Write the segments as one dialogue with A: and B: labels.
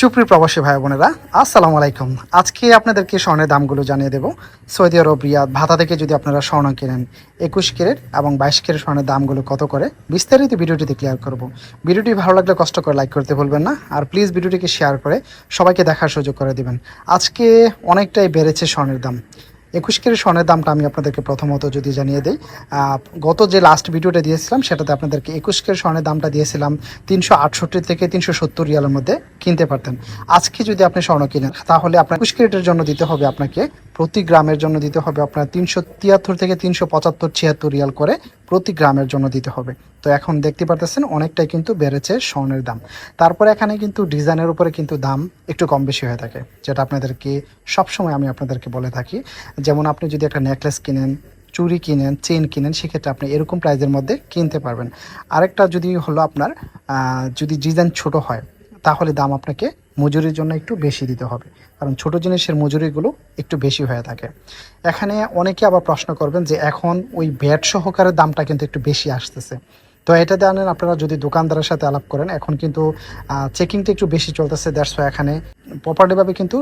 A: সুপ্রিয় প্রবাসী ভাই বোনেরা, আসসালামু আলাইকুম। আজকে আপনাদেরকে স্বর্ণের দামগুলো জানিয়ে দেব। সৌদি আরব, রিয়াদ, ভাতা থেকে যদি আপনারা স্বর্ণ কেনেন একুশ ক্যারেট এবং বাইশ ক্যারেট স্বর্ণের দামগুলো কত করে, বিস্তারিত ভিডিওটিতে ক্লিয়ার করব। ভিডিওটি ভালো লাগলে কষ্ট করে লাইক করতে ভুলবেন না আর প্লিজ ভিডিওটিকে শেয়ার করে সবাইকে দেখার সুযোগ করে দিবেন। আজকে অনেকটাই বেড়েছে স্বর্ণের দাম। একুশ কেজি স্বর্ণের দামটা আমি আপনাদেরকে প্রথমত যদি জানিয়ে দিই গত যে লাস্ট ভিডিওটা দিয়েছিলাম, সেটাতে আপনাদেরকে একুশ কেজি স্বর্ণের দামটা দিয়েছিলাম তিনশো আটষট্টি থেকে তিনশো সত্তর রিয়ালের মধ্যে কিনতে পারতেন। আজকে যদি আপনি স্বর্ণ কিনেন, তাহলে আপনার একুশ কেজিটের জন্য দিতে হবে আপনাকে প্রতি গ্রামের জন্য দিতে হবে আপনার তিনশো তিয়াত্তর থেকে তিনশো পঁচাত্তর ছিয়াত্তর রিয়াল করে প্রতি গ্রামের জন্য দিতে হবে। তো এখন দেখতে পারতেছেন অনেকটাই কিন্তু বেড়েছে স্বর্ণের দাম। তারপরে এখানে কিন্তু ডিজাইনের উপরে কিন্তু দাম একটু কম বেশি হয়ে থাকে, যেটা আপনাদেরকে সবসময় আমি আপনাদেরকে বলে থাকি। যেমন আপনি যদি একটা নেকলেস কিনেন চুরি কিনেন চেন কিনেন, সেক্ষেত্রে আপনি এরকম প্রাইজের মধ্যে কিনতে পারবেন। আরেকটা যদি হলো আপনার যদি ডিজাইন ছোট হয়, তাহলে দাম আপনাকে মজুরির জন্য একটু বেশি দিতে হবে। কারণ ছোট জিনিসের মজুরিগুলো একটু বেশি হয়ে থাকে। এখানে অনেকে আবার প্রশ্ন করবেন যে, এখন ওই ব্যাট সহকারের দামটা কিন্তু একটু বেশি আসতেছে। তো এটা জানেন আপনারা যদি দোকানদারের সাথে আলাপ করেন, এখন কিন্তু চেকিংটা একটু বেশি চলতেছে দ্যাটস এখানে প্রপার্টিভাবে কিন্তু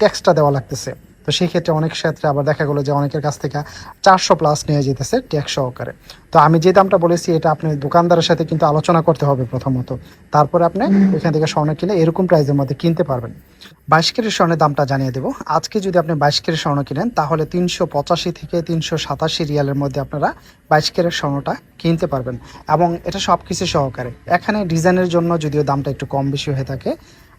A: ট্যাক্সটা দেওয়া লাগতেছে। তো সেই ক্ষেত্রে অনেক ক্ষেত্রে আবার দেখা গেলো যে অনেকের কাছ থেকে চারশো প্লাস নিয়ে যেতেছে ট্যাক্স সহকারে। তো আমি যে দামটা বলেছি, এটা আপনি দোকানদারের সাথে কিন্তু আলোচনা করতে হবে প্রথমত। তারপরে আপনি এখান থেকে স্বর্ণ কিনে এরকম প্রাইসের মধ্যে কিনতে পারবেন। বাইশ কেজির স্বর্ণের দামটা জানিয়ে দেবো। আজকে যদি আপনি বাইশ কেজির স্বর্ণ কিনেন, তাহলে তিনশো পঁচাশি থেকে তিনশো সাতাশি রিয়ালের মধ্যে আপনারা বাইশ কেজির স্বর্ণটা কিনতে পারবেন। এবং এটা সব কিছু সহকারে। এখানে ডিজাইনের জন্য যদিও দামটা একটু কম বেশি হয়ে থাকে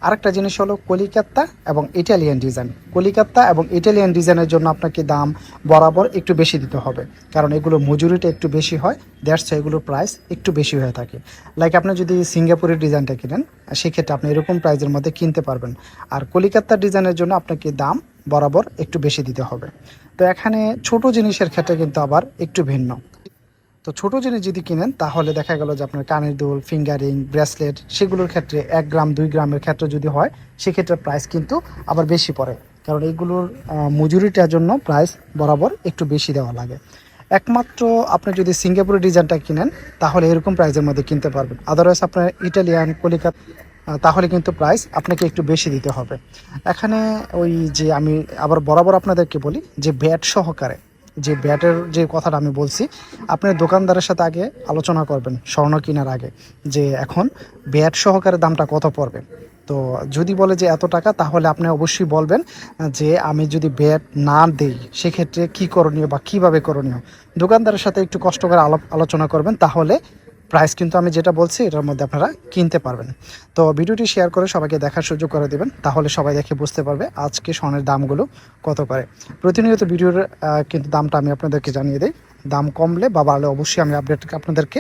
A: আরেকটা জিনিস হলো কলিকাতা এবং ইটালিয়ান ডিজাইন। কলিকাতা এবং ইটালিয়ান ডিজাইনের জন্য আপনাকে দাম বরাবর একটু বেশি দিতে হবে। কারণ এগুলো মজুরিটা একটু বেশি হয় দ্যাটস এগুলোর প্রাইস একটু বেশি হয়ে থাকে। লাইক আপনি যদি সিঙ্গাপুরের ডিজাইনটা কিনেন, সেক্ষেত্রে আপনি এরকম প্রাইজের মধ্যে কিনতে পারবেন। আর কলিকাতার ডিজাইনের জন্য আপনাকে দাম বরাবর একটু বেশি দিতে হবে। তো এখানে ছোট জিনিসের ক্ষেত্রে কিন্তু আবার একটু ভিন্ন। তো ছোট জিনিস যদি কিনেন, তাহলে দেখা গেল যে আপনার কানের দুল, ফিঙ্গারিং, ব্রেসলেট, সেগুলোর ক্ষেত্রে এক গ্রাম, দুই গ্রামের ক্ষেত্রে যদি হয়, সেক্ষেত্রে প্রাইস কিন্তু আবার বেশি পড়ে। কারণ এইগুলোর মজুরিটার জন্য প্রাইস বরাবর একটু বেশি দেওয়া লাগে। একমাত্র আপনি যদি সিঙ্গাপুরের ডিজাইনটা কিনেন, তাহলে এরকম প্রাইসের মধ্যে কিনতে পারবেন। আদারওয়াইজ আপনার ইটালিয়ান, কলিকাতা তাহলে কিন্তু প্রাইস আপনাকে একটু বেশি দিতে হবে। এখানে ওই যে আমি আবার বরাবর আপনাদেরকে বলি যে ব্যাট সহকারে যে ব্যাটের যে কথাটা আমি বলছি, আপনি দোকানদারের সাথে আগে আলোচনা করবেন স্বর্ণ কেনার আগে যে এখন ব্যাট সহকারে দামটা কত পড়বে। তো যদি বলে যে এত টাকা, তাহলে আপনি অবশ্যই বলবেন যে আমি যদি ব্যাট না দেই, সেক্ষেত্রে কি করণীয় বা কীভাবে করণীয়? দোকানদারের সাথে একটু কষ্ট করে আলোচনা করবেন, তাহলে প্রাইস কিন্তু আমি যেটা বলছি, এটার মধ্যে আপনারা কিনতে পারবেন। তো ভিডিওটি শেয়ার করে সবাইকে দেখার সুযোগ করে দেবেন, তাহলে সবাই দেখে বুঝতে পারবে আজকে স্বর্ণের দামগুলো কত করে। প্রতিনিয়ত ভিডিওর কিন্তু দামটা আমি আপনাদেরকে জানিয়ে দিই। দাম কমলে বা বাড়লে অবশ্যই আমি আপডেট আপনাদেরকে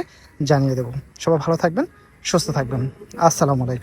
A: জানিয়ে দেবো। সবাই ভালো থাকবেন, সুস্থ থাকবেন। আসসালামু আলাইকুম।